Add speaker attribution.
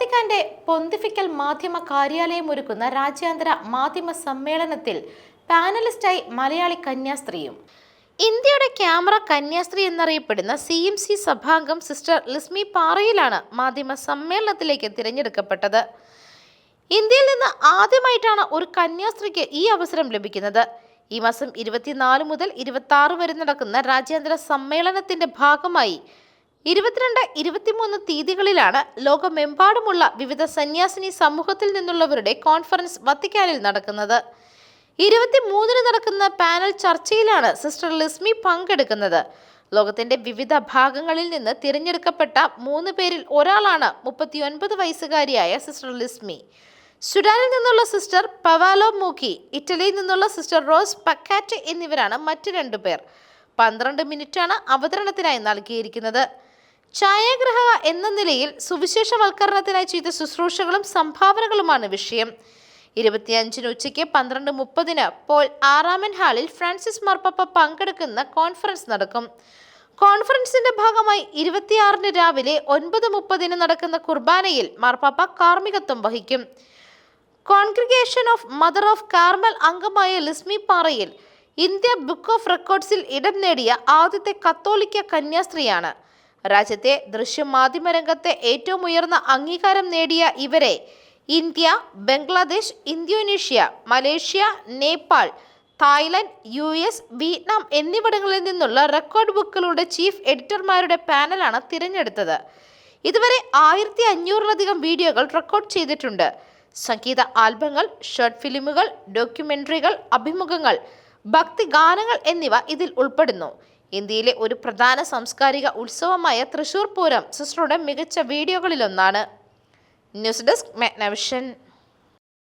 Speaker 1: വത്തിക്കാന്റെ pontifical മാധ്യമ കാര്യാലയം ഒരുക്കുന്ന രാജ്യാന്തര മാധ്യമ സമ്മേളനത്തിൽ പാനലിസ്റ്റായി മലയാളി കന്യാസ്ത്രീയും. ഇന്ത്യയുടെ ക്യാമറ കന്യാസ്ത്രീ എന്നറിയപ്പെടുന്ന സി എം സി സഭാംഗം സിസ്റ്റർ ലിസ്മി പാറയിലാണ് മാധ്യമ സമ്മേളനത്തിലേക്ക് തിരഞ്ഞെടുക്കപ്പെട്ടത്. ഇന്ത്യയിൽ നിന്ന് ആദ്യമായിട്ടാണ് ഒരു കന്യാസ്ത്രീക്ക് ഈ അവസരം ലഭിക്കുന്നത്. ഈ മാസം ഇരുപത്തിനാല് മുതൽ ഇരുപത്തി ആറ് വരെ നടക്കുന്ന രാജ്യാന്തര സമ്മേളനത്തിന്റെ ഭാഗമായി ഇരുപത്തിരണ്ട് ഇരുപത്തിമൂന്ന് തീയതികളിലാണ് ലോകമെമ്പാടുമുള്ള വിവിധ സന്യാസിനി സമൂഹത്തിൽ നിന്നുള്ളവരുടെ കോൺഫറൻസ് വത്തിക്കാനിൽ നടക്കുന്നത്. ഇരുപത്തിമൂന്നിന് നടക്കുന്ന പാനൽ ചർച്ചയിലാണ് സിസ്റ്റർ ലിസ്മി പങ്കെടുക്കുന്നത്. ലോകത്തിന്റെ വിവിധ ഭാഗങ്ങളിൽ നിന്ന് തിരഞ്ഞെടുക്കപ്പെട്ട മൂന്ന് പേരിൽ ഒരാളാണ് മുപ്പത്തിയൊൻപത് വയസ്സുകാരിയായ സിസ്റ്റർ ലിസ്മി. സുഡാനിൽ നിന്നുള്ള സിസ്റ്റർ പവാലോ മൂക്കി ഇറ്റലിയിൽ നിന്നുള്ള സിസ്റ്റർ റോസ് പക്കാറ്റ് എന്നിവരാണ് മറ്റു രണ്ടുപേർ. പന്ത്രണ്ട് മിനിറ്റാണ് അവതരണത്തിനായി നൽകിയിരിക്കുന്നത്. ഛായാഗ്രഹക എന്ന നിലയിൽ സുവിശേഷവൽക്കരണത്തിനായി ചെയ്ത ശുശ്രൂഷകളും സംഭാവനകളുമാണ് വിഷയം. ഇരുപത്തിയഞ്ചിന് ഉച്ചയ്ക്ക് പന്ത്രണ്ട് മുപ്പതിന് പോൾ ആറാമൻ ഹാളിൽ ഫ്രാൻസിസ് മാർപ്പാപ്പ പങ്കെടുക്കുന്ന കോൺഫറൻസ് നടക്കും. കോൺഫറൻസിന്റെ ഭാഗമായി ഇരുപത്തിയാറിന് രാവിലെ ഒൻപത് മുപ്പതിന് നടക്കുന്ന കുർബാനയിൽ മാർപ്പാപ്പ കാർമ്മികത്വം വഹിക്കും. Congregation of Mother of Carmel അംഗമായ ലിസ്മി പാറയിൽ ഇന്ത്യ ബുക്ക് ഓഫ് റെക്കോർഡ്സിൽ ഇടം നേടിയ ആദ്യത്തെ കത്തോലിക്ക കന്യാസ്ത്രീയാണ്. രാജ്യത്തെ ദൃശ്യമാധ്യമ രംഗത്തെ ഏറ്റവും ഉയർന്ന അംഗീകാരം നേടിയ ഇവരെ India Bangladesh Indonesia Malaysia Nepal Thailand U S Vietnam എന്നിവിടങ്ങളിൽ നിന്നുള്ള റെക്കോർഡ് ബുക്കുകളുടെ ചീഫ് എഡിറ്റർമാരുടെ പാനലാണ് തിരഞ്ഞെടുത്തത്. ഇതുവരെ ആയിരത്തി അഞ്ഞൂറിലധികം വീഡിയോകൾ റെക്കോർഡ് ചെയ്തിട്ടുണ്ട്. സംഗീത ആൽബങ്ങൾ ഷോർട്ട് ഫിലിമുകൾ ഡോക്യുമെന്ററികൾ അഭിമുഖങ്ങൾ ഭക്തി ഗാനങ്ങൾ എന്നിവ ഇതിൽ ഉൾപ്പെടുന്നു. ഇന്ത്യയിലെ ഒരു പ്രധാന സാംസ്കാരിക ഉത്സവമായ തൃശൂർ പൂരം സിസ്റ്ററുടെ മികച്ച വീഡിയോകളിലൊന്നാണ്. News desk മെഗ്നവിഷൻ.